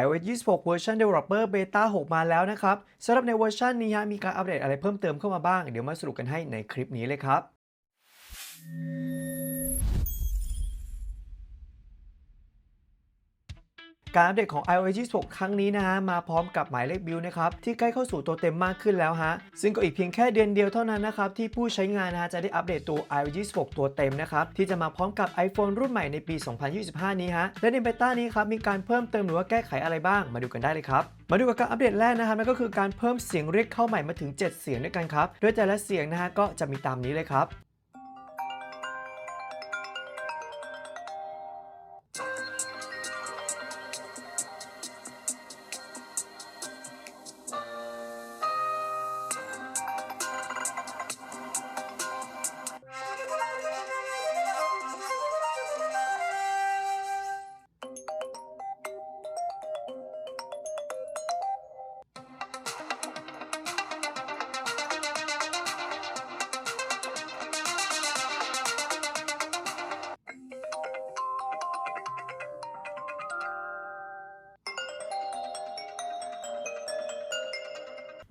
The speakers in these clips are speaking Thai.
iOS 26 เวอร์ชัน Developer Beta 6 มาแล้วนะครับสำหรับในเวอร์ชันนี้ฮะมีการอัปเดตอะไรเพิ่มเติมเข้ามาบ้าง เดี๋ยวมาสรุปกันให้ในคลิปนี้เลยครับ การอัปเดตของ iOS 26 ครั้งนี้นะฮะ มาพร้อมกับหมายเลขบิลนะครับ ที่ใกล้เข้าสู่ตัวเต็มมากขึ้นแล้วฮะ ซึ่งก็อีกเพียงแค่เดือนเดียวเท่านั้นนะครับ ที่ผู้ใช้งานนะฮะ จะได้อัปเดตตัว iOS 26 ตัวเต็มนะครับ ที่จะมาพร้อมกับ iPhone รุ่นใหม่ในปี 2025 นี้ฮะ และในเบต้านี้ครับ มีการเพิ่มเติมหรือว่าแก้ไขอะไรบ้าง มาดูกันได้เลยครับมาดูกับการอัปเดตแรกนะครับนั่นก็คือการเพิ่มเสียงเรียกเข้าใหม่มาถึง 7 เสียงด้วยกันครับโดยแต่ละเสียงนะฮะก็จะมีตามนี้เลยครับ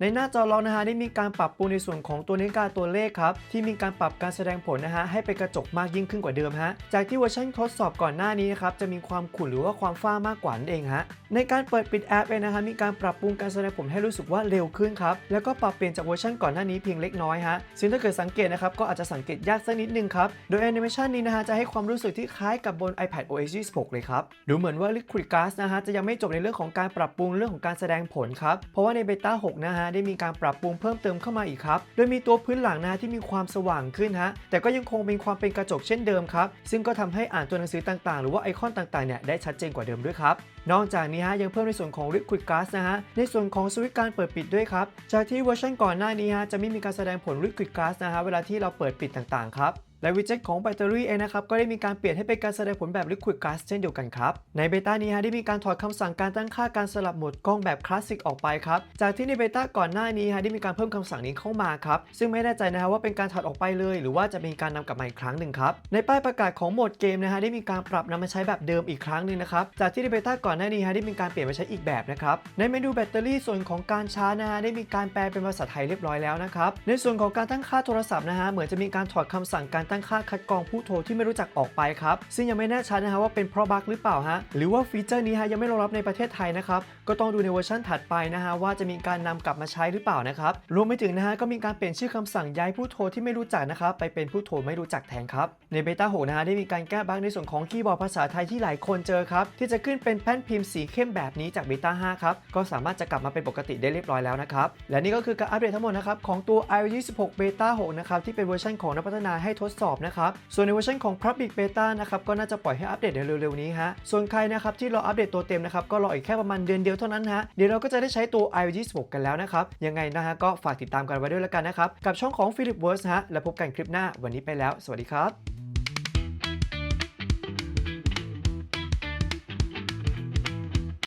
ในหน้าจอเรานะฮะได้มีการปรับปรุงในส่วนของตัวนาฬิกาตัวเลขครับที่มีการปรับการแสดงผลนะฮะให้เป็นกระจกมากยิ่งขึ้นกว่าเดิมฮะจากที่เวอร์ชันทดสอบก่อนหน้านี้นะครับจะมีความขุ่นหรือว่าความฝ้ามากกว่านั่นเองฮะในการเปิดปิดแอปเองนะฮะมีการปรับปรุงการแสดงผลให้รู้สึกว่าเร็วขึ้นครับแล้วก็ปรับเปลี่ยนจากเวอร์ชันก่อนหน้านี้เพียงเล็กน้อยฮะซึ่งถ้าเกิดสังเกตนะครับก็อาจจะสังเกตยากสักนิดนึงครับโดยแอนิเมชันนี้นะฮะจะให้ความรู้สึกที่คล้ายกับบน iPad OS 26เลยครับดูเหมือนว่า Liquid Glass นะฮะจะยังไม่จบในเรื่องของการปรับปรุงเรื่องของการแสดงผลครับเพราะว่าในเบต้า6นะฮะได้มีการปรับปรุงเพิ่มเติมเข้ามาอีกครับ โดยมีตัวพื้นหลังนะที่มีความสว่างขึ้นฮะ แต่ก็ยังคงเป็นความเป็นกระจกเช่นเดิมครับ ซึ่งก็ทำให้อ่านตัวหนังสือต่างๆ หรือว่าไอคอนต่างๆ เนี่ยได้ชัดเจนกว่าเดิมด้วยครับ นอกจากนี้ฮะยังเพิ่มในส่วนของ Liquid Glass นะฮะ ในส่วนของสวิตช์การเปิดปิดด้วยครับ จากที่เวอร์ชันก่อนหน้านี้ฮะจะไม่มีการแสดงผล Liquid Glass นะฮะเวลาที่เราเปิดปิดต่างๆ ครับ และวิดเจ็ตของแบตเตอรี่เองนะครับก็ได้มีการเปลี่ยนให้เป็นการแสดงผลแบบ Liquid Glass เช่นเดียวกันครับ ในเบต้านี้ฮะได้มีการถอดคำสั่งการตั้งค่าการสลับโหมดกล้องแบบคลาสสิกออกไปครับ จากที่ในเบต้าก่อนหน้านี้ฮะได้มีการเพิ่มคำสั่งนี้เข้ามาครับ ซึ่งไม่แน่ใจนะฮะว่าเป็นการถอดออกไปเลย หรือว่าจะมีการนำกลับมาอีกครั้งหนึ่งครับ ในป้ายประกาศของโหมดเกมนะฮะได้มีการปรับนำมาใช้แบบเดิมอีกครั้งหนึ่งนะครับ จากที่ในเบต้าก่อนหน้านี้ฮะได้มีการเปลี่ยนมาใช้อีกแบบนะครับ ในเมนูแบตเตอรี่ส่วนของการชาร์จนะฮะได้มีการแปลเป็นภาษาไทยเรียบร้อยแล้วนะครับ ในส่วนของการตั้งค่าโทรศัพท์นะฮะเหมือนจะมีการถอดคำสั่งการตั้งค่าคัดกรองผู้โทรที่ไม่รู้จักออกไปครับ ซึ่งยังไม่แน่ชัดนะฮะว่าเป็นเพราะบั๊กหรือเปล่าฮะ หรือว่าฟีเจอร์นี้ฮะยังไม่รองรับในประเทศไทยนะครับ ก็ต้องดูในเวอร์ชันถัดไปนะฮะว่าจะมีการนำกลับมาใช้หรือเปล่านะครับ รวมไปถึงนะฮะก็มีการเปลี่ยนชื่อคำสั่งย้ายผู้โทรที่ไม่รู้จักนะครับไปเป็นผู้โทรไม่รู้จักแทนครับ ในเบต้า6นะฮะได้มีการแก้บั๊กในส่วนของคีย์บอร์ดภาษาไทยที่หลายคนเจอครับที่จะขึ้นเป็นแป้นพิมพ์สีเข้มแบบนี้จากเบต้า5ครับก็สามารถจะกลับมาเป็นปกติได้เรียบร้อยแล้วนะครับและนี่ก็คือการอัปเดตทั้งหมดนะครับของตัว iOS 26 Beta 6นะครับที่เป็นเวอร์ชันของนักพัฒนาให้ทดสอบนะครับ ส่วนในเวอร์ชันของ Public Beta นะครับก็น่าจะปล่อยให้อัปเดตในเร็วๆนี้ฮะ ส่วนใครนะครับที่รออัปเดตตัวเต็มนะครับก็รออีกแค่ประมาณเดือนเดียวเท่านั้นฮะ เดี๋ยวเราก็จะได้ใช้ตัว iOS 26กันแล้วนะครับ ยังไงนะฮะก็ฝากติดตามกันไว้ด้วยแล้วกันนะครับ กับช่องของ Philip Words ฮะ แล้วพบกันคลิปหน้า วันนี้ไปแล้ว สวัสดีครับ